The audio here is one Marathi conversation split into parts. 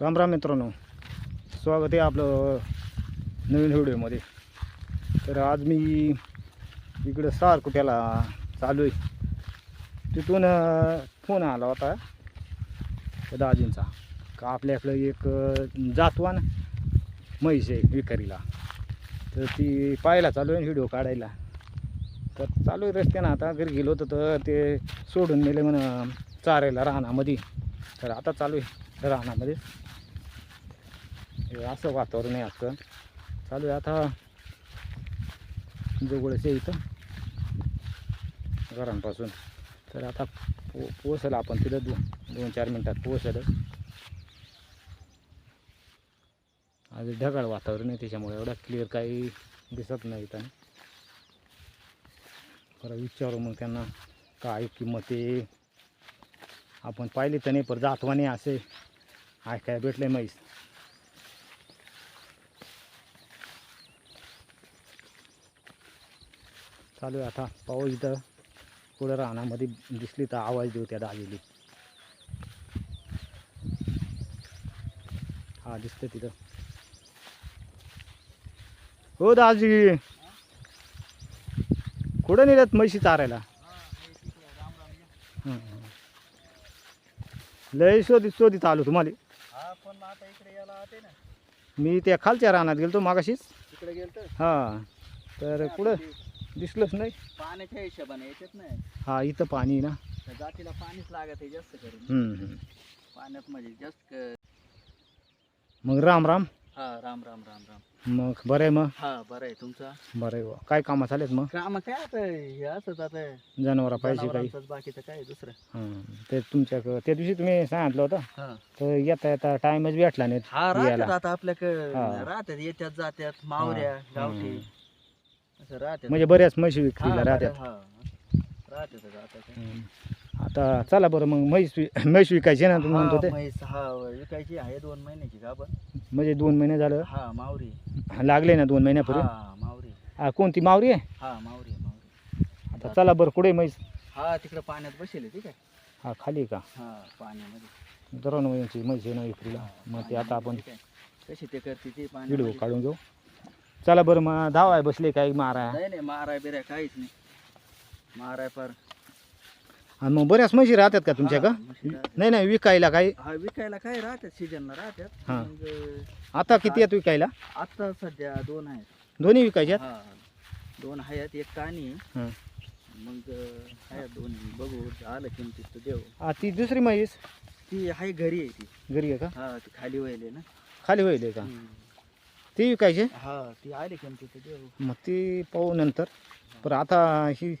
राम राम मित्रांनो स्वागत आहे आपलं नवीन व्हिडिओमध्ये. तर आज मी इकडं सारकुट्याला चालू आहे. तिथून फोन आला होता त्या दाजींचा का आपल्याकडं एक जातवान म्हैस आहे विकारीला. तर ती पाहायला चालू आहे व्हिडिओ काढायला. तर चालू आहे रस्त्यानं आता घरी गेलो होतो तर ते सोडून नेले म्हणून चारायला राहण्यामध्ये तर आता चालू आहे. रानामध्ये. असं वातावरण आहे आजचं. चालू आहे आता जवळच आहे इथं. घरांपासून. तर आता पो पोचलं आपण तिथं दोन दोन चार मिनटात पोहोचायला आज ढगाळ वातावरण आहे त्याच्यामुळे एवढा क्लिअर काही दिसत नाही इथं. खरं विचारू मग त्यांना काय किंमत आहे. आपण पाहिली तर नाही पण जातवाने असे ऐकाय भेटले म्हैस. चालू आहे आता पाऊस इथं. पुढं रानामध्ये दिसली तर आवाज देऊ त्या दाजीली. हा दिसतं तिथं. हो दाजी. कुठं नेल्यात म्हशी चारायला. लय शोधित शोधित आलो तुम्हाला. हा पण मग आता इकडे यायला आते ना. मी त्या खालच्या रानात गेलतो मागाशीच. तिकडे गेलत? हां तर कुठं? दिसलंच नाही. पाण्याच्या हिशोबाने येतात ना. हा इथं पाणी ना. त्या जातीला पाणीच लागत आहे जास्त करून. पाण्यात म्हणजे जास्त क- मग राम राम. हा राम राम राम राम. मग बरं आहे मग? हा बरं आहे. तुमचा? बरं आहे बुवा. काय कामं चालेत मग? काम काय आता हे असंच आता. जनावरा पाहिजे काही. जनावरांचंच बाकीचं काय आहे दुसरं. हां ते तुमच्या त्या दिवशी तुम्ही सांगितलं होतं हा. तर येता येता टाईमच भेटला नाही हा यायला. राहतात आता आपल्याकडं. हा. राहतात येत्यात जात्यात मावऱ्या. गावठी. असं राहतात. म्हणजे बऱ्याच म्हशी हा, विक्रीला राहतात. हा. राहतात. आता चला बरं मग म्हैस वि- म्हैस विकायची ना तुम्ही म्हणतो ते? म्हैस हा विकायची आहे दोन महिन्याची गाभण म्हणजे दोन महिने झालं? हा मावरी. लागले ना दोन महिन्यापूर्वी? हा मावरी. हा, कोणती मावरी आहे? हा मावरी मावरी. आता चला बरं कुठे म्हैस? हा तिकडे पाण्यात बसेल ठीक आहे. हा खाली आहे का? हा पाण्यामध्ये. मित्रांनो यांची म्हैस आहे ना विक्रीला मग ते आता आपण ठीक आहे. कशी ते करते ते व्हिडिओ काढून घेऊ चला बरं मग धावाय बसले काय मारा नाही नाही माराय बिराय काहीच नाही. माराय पर आणि मग बऱ्याच म्हशी राहतात का तुमच्या का? म्हशी. नाही नाही विकायला काही हा विकायला काय राहतात सीजनला राहतात. हा. मग आता किती आहेत विकायला? आता सध्या दोन आहेत. दोन्ही विकायच्यात? हा दोन आहेत एक कानी. आहे. हां. मग आहेत दोन बघू आलं किमतीत तर देऊ. हा, ती दुसरी म्हैस? ती आहे घरी आहे ती. घरी आहे का? हा ती खाली वहिले ना. खाली होईल का? हम्म. ती विकायची? हा ती आली किमतीत तर देऊ. मग ती पाहू नंतर. पण आता ही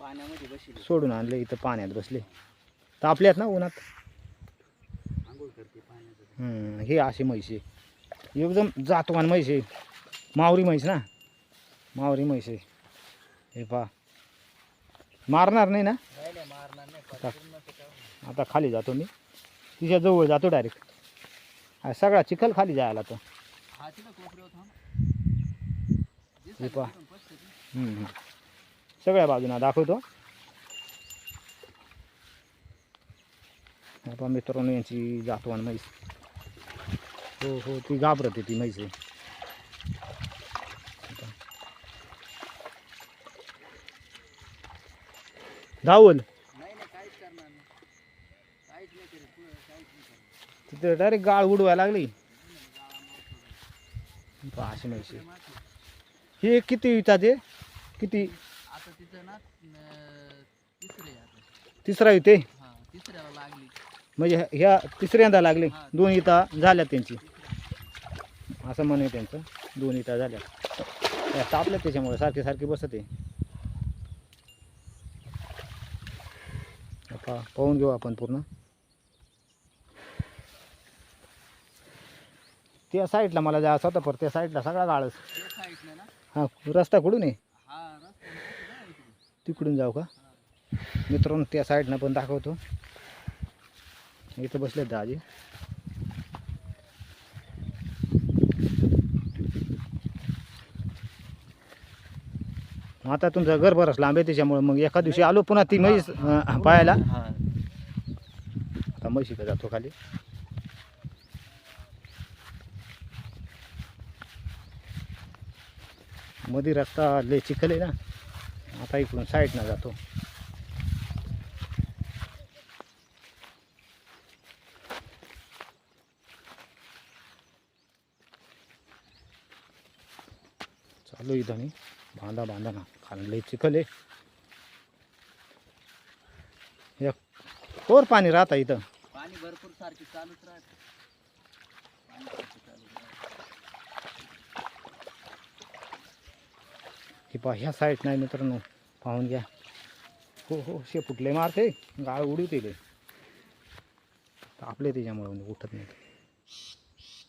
पाण्यामध्ये बसली. सोडून आणले इथं पाण्यात बसले. तापल्यात ना उन्हात? आंघोळ करते पाण्यात. हम्म, हे अशी म्हैस आहे. एकदम जातवान म्हैस आहे. मावरी म्हैस ना? मावरी म्हैस आहे. हे पा मारणार नाही ना? नाही नाही मारणार नाही. आता- पूर्ण ते काय- आता खाली जातो मी. तिच्या जवळ जातो डायरेक्ट सगळा चिखल खाली जायला तो. हा तिला कोपऱ्यावर थांब. हे पहा. दिसायला पस्तीस. हम्म, हम्म. सगळ्या बाजूना दाखवतो. हे मित्रांनो यांची जातवान म्हैस. हो हो ती घाबरते ती म्हैस. धावल. तिथे डायरेक्ट गाळ उडवायला लागली. अशी म्हैस हे किती विचारते किती? तिचं ना अं, तिसरे आहे आता. तिसरा येते हा तिसऱ्याला लागली. म्हणजे ह्या तिसऱ्यांदा लागले. दोन इता झाल्या त्यांची. असं म्हणे त्यांचं. दोन इता झाल्या. त्या तापल्या त्याच्यामुळे सारखे सारखे बसत आहे. आता पाहून घेऊ आपण पूर्ण. त्या साईडला मला जायचं होतं पण त्या साईडला सगळा साईडने ना? हा रस्ता कुठून आहे? तिकडून जाऊ का? मित्रांनो त्या साईडनं पण दाखवतो. इथं बसले दाजी. आता तुमचा घर बरंच लांब आहे त्याच्यामुळे मग एका दिवशी आलो पुन्हा ती म्हैस पाहायला. आता म्हैशीकडे जातो खाली. मधी रस्ता लय चिखल आहे ना. आता इकडून साईडनं जातो. चालू इथं मी बांधा बांधा ना. खाल्ले चिखले एक कोर पाणी राहता इथं. पाणी भरपूर सारखी चालूच राहते. सारखी चालूच राहते. की पहा ह्या साईड नाही मित्रांनो पाहून घ्या. हो हो शे फुटले मारते गाळ उडवते आपले त्याच्यामुळे म्हणजे उठत नाही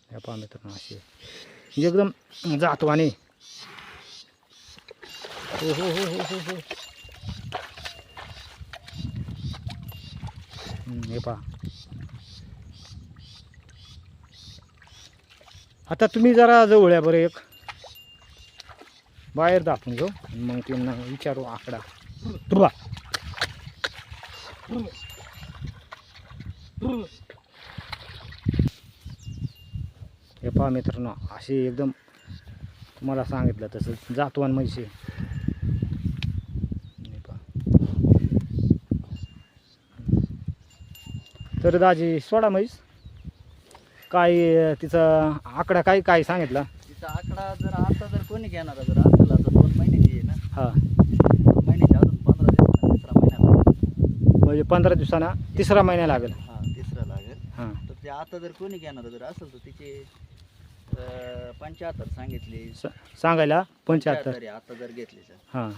ह्या पहा मित्रांनो असे. म्हणजे एकदम जातो आणि हो हो हो हो हो. हो हे पहा. आता तुम्ही जरा जवळ या बरं एक. बाहेर दाखवून घेऊ मग त्यांना विचारू आकडा. तुला हे पहा मित्रांनो असे एकदम तुम्हाला सांगितलं तसं. जातवान म्हैसे हे पहा. तर दाजी सोडा म्हैस. काय तिचा आकडा काय काय सांगितला? तिचा आकडा जर आता जर कोणी घेणार जर असेल आता दोन महिन्याची आहे ना हा. अजून पंधरा दिवस तिसरा महिना लागेल. म्हणजे पंधरा दिवसांना तिसरा महिना लागेल. हा तिसरा लागेल. हां. तर ते आता जर कोणी घेणार जर असेल तर तिचे पंच्याहत्तर सांगितली. स- सांगायला? पंच्याहत्तर. आहे आता जर घेतली तर. हां.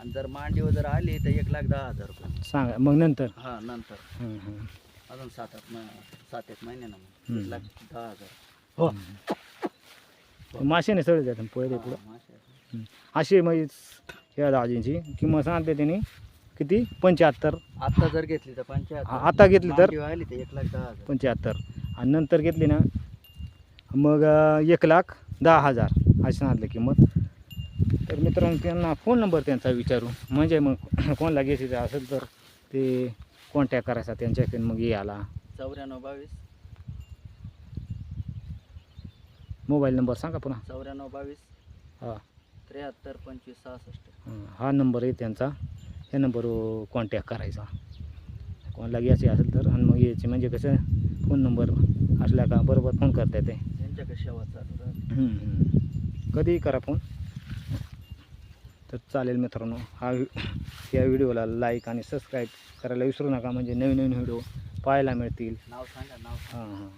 आणि जर मांडीवर जर आली तर एक लाख दहा हजार रुपये. सांगा मग नंतर? हा नंतर. हं, हं. अजून सात आठ मह- सात एक महिन्यानं मग. हम्म. एक लाख दहा हजार. हो. मासेने सगळे जातात पहिले पुढं हा, मासे. अशी म्हैस या दाजींची किंमत सांगते त्यांनी. किती? पंच्याहत्तर. आता जर घेतली तर पंच्याहत्तर. आता घेतली तर? आली एक लाख दहा हजार. पंच्याहत्तर. आणि नंतर घेतली ना मग एक लाख दहा हजार. अशी सांगितलं किंमत. तर मित्रांनो त्यांना फोन नंबर त्यांचा विचारू. म्हणजे मग कोणाला घ्यायची असेल तर ते कॉन्टॅक्ट करायचा त्यांच्याकडे मग याला चौऱ्याण्णव बावीस. मोबाईल नंबर सांगा पुन्हा. चौऱ्याण्णव बावीस. हा. त्र्याहत्तर पंचवीस सहासष्ट. हं, हा नंबर आहे त्यांचा. या नंबरवर कॉन्टॅक्ट करायचा. कोणाला घ्यायचे असेल तर आणि मग यायचे म्हणजे कसं फोन नंबर असला का बरोबर फोन करता येते. त्यांच्याकडे शेवा चालू राहते. हम्म, हम्म. कधीही करा फोन तर चालेल मित्रांनो हा या व्हिडिओला लाईक आणि सबस्क्राईब करायला विसरू नका. म्हणजे नवीन नवीन व्हिडिओ पाहायला मिळतील. नाव सांगा नाव हां हां.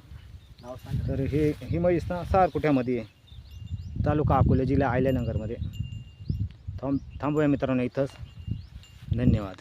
नाव सांगा. तर हे ही म्हैस ना सारकुठ्यामध्ये आहे. तालुका अकोला जिल्हा आयल्यानगरमध्ये. थांब थांबूया मित्रांनो इथंच. धन्यवाद.